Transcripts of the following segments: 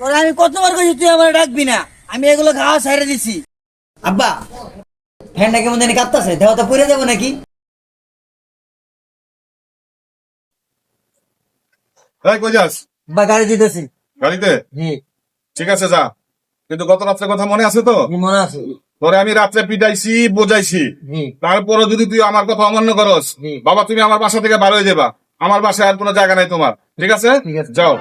তোরা আমি কতবার কইছি তুই আমার ডাকবি না? আমি এগুলো খাওয়া ছেড়ে দিছি। আব্বা ফ্যানটা কেমন জানি কাঁপতাছে দেওয়া তো পড়ে যাব নাকি? এই কই যাস? বা গাড়ি দিতেছি। গাড়িতে? জি। ঠিক আছে যা। কিন্তু গত রাত্রে কথা মনে আছে তো? মনে আছে। তোরে আমি রাত্রে পিটাইছি বোঝাইছি। জি। তারপরে যদি তুই আমার কথা অমান্য করস বাবা তুমি আমার বাসা থেকে বার হয়ে যাবা। আমার বাসায় আর কোনো জায়গা নাই তোমার। ঠিক আছে। যাও।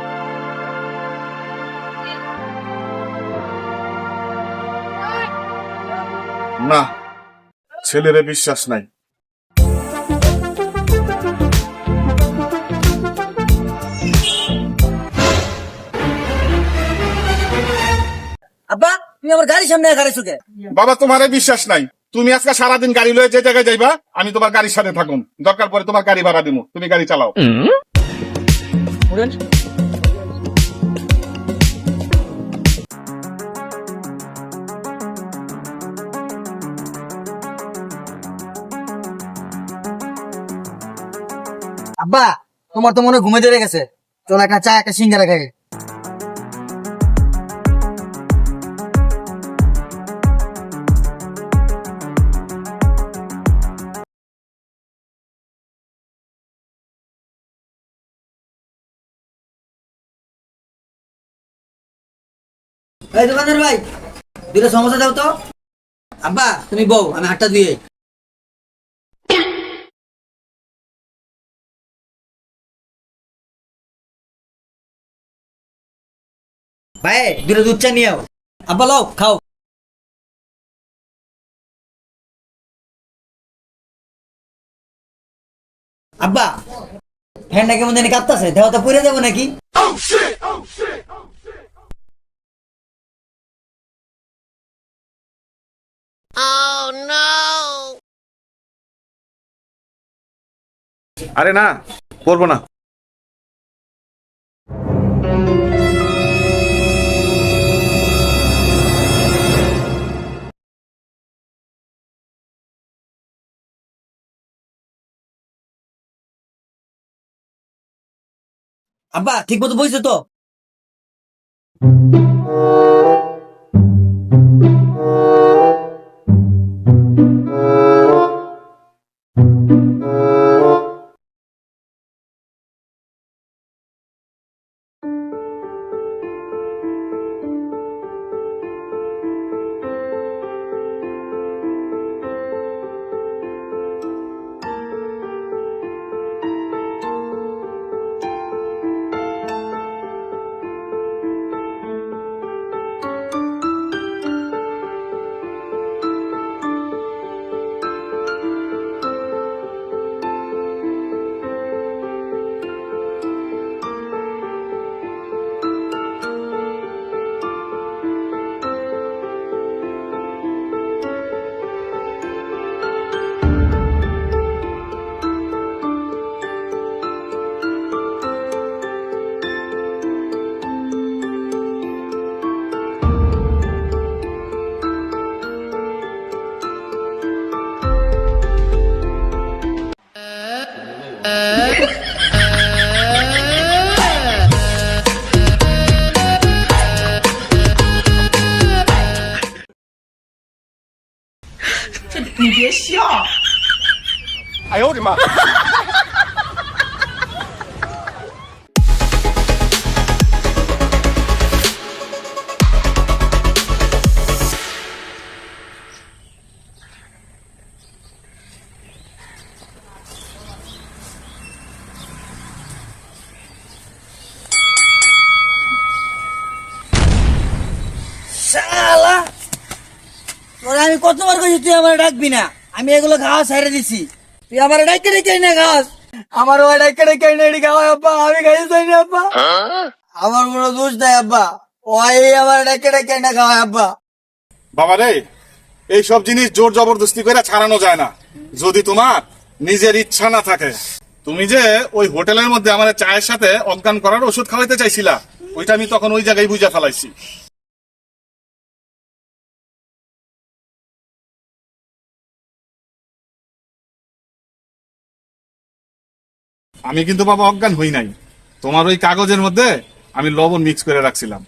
না ছেলেরে বিশ্বাস নাই। আব্বা তুমি আমার গাড়ির সামনে গাড়ি সুখে বাবা তোমারে বিশ্বাস নাই। তুমি আজকে সারাদিন গাড়ি লয়ে যে জায়গায় যাইবা আমি তোমার গাড়ির সাথে থাকুন। দরকার পরে তোমার গাড়ি ভাড়া দিব তুমি গাড়ি চালাও। আব্বা, তোমার তো মনে ঘুমে ধরে গেছে। চল একটা চা, একটা সিঙ্গারা খাই। এই দোকানদার ভাই, দুটো সমস্যা দাও তো। আব্বা, তুমি বউ, আমি হাটটা দিয়ে ভাই দুটো দুধ চা নিয়ে আও। আব্বা লও খাও। আব্বা ফ্যানটা কেমন জানি কাঁপতাছে দেওয়া তো পড়ে যাব নাকি? আরে না করব না। আব্বা ঠিক মতো বইছো তো? 你别笑。哎呦我的妈。আমি কতবার কইছি, তুই আমার ডাকবি না? আমি এগুলো খাওয়া ছেড়ে দিছি। তুই আমার ডাকে ডেকে না খাওয়াস আমার ওই কেন এটি খাওয়াই, আব্বা। আমি খাই চাইনি আব্বা। আমার কোনো দোষ নাই, আব্বা। ওই আমার ডাক্তার কেন খাওয়াই, আব্বা। বাবা রে এইসব জিনিস জোর জবরদস্তি করে ছাড়ানো যায় না। যদি তোমার নিজের ইচ্ছা না থাকে। তুমি যে ওই হোটেলের মধ্যে আমার চায়ের সাথে অজ্ঞান করার ওষুধ খাওয়াইতে চাইছিলা, ওইটা আমি তখন ওই জায়গায় বুঝা ফেলাইছি। আমি কিন্তু বাবা অজ্ঞান হই নাই। তোমার ওই কাগজের মধ্যে আমি লবণ মিক্স করে রাখছিলাম।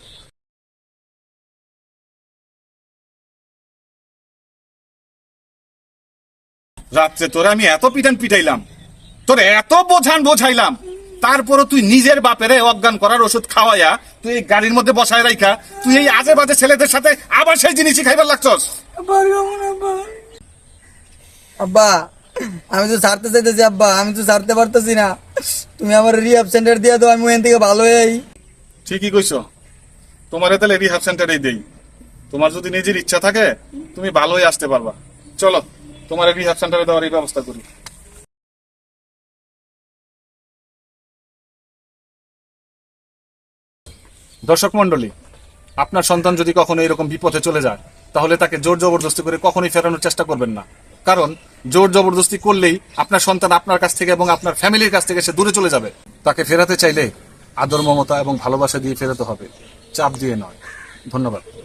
রাত্রে তোরে আমি এত পিঠান পিঠাইলাম তোর এত বোঝান বোঝাইলাম তারপরও তুই নিজের বাপেরে অজ্ঞান করার ওষুধ খাওয়াইয়া তুই এই গাড়ির মধ্যে বসায় রাখা তুই এই আজে বাজে ছেলেদের সাথে আবার সেই জিনিসই খাইবার লাগছস? আব্বা আমি তো ছাড়তে চাইতেছি, আব্বা। আমি তো ছাড়তে পারতেছি না। তুমি আমার রিহাব সেন্টার দিয়ে দাও, আমি ওখান থেকে ভালো হয়ে আই ঠিকই কইছো। তোমার তাহলে রিহাব সেন্টারেই দেই। তোমার যদি নিজের ইচ্ছা থাকে, তুমি ভালোই আসতে পারবা। চলো, তোমার রিহাব সেন্টারে দেওয়ার এই ব্যবস্থা করি। দর্শক মন্ডলী আপনার সন্তান যদি কখনো এরকম বিপথে চলে যায়, তাহলে তাকে জোর জবরদস্তি করে কখনোই ফেরানোর চেষ্টা করবেন না। কারণ জোর জবরদস্তি করলেই আপনার সন্তান আপনার কাছ থেকে এবং আপনার ফ্যামিলির কাছ থেকে সে দূরে চলে যাবে। তাকে ফেরাতে চাইলে আদর, মমতা এবং ভালোবাসা দিয়ে ফেরাতে হবে। চাপ দিয়ে নয়। ধন্যবাদ।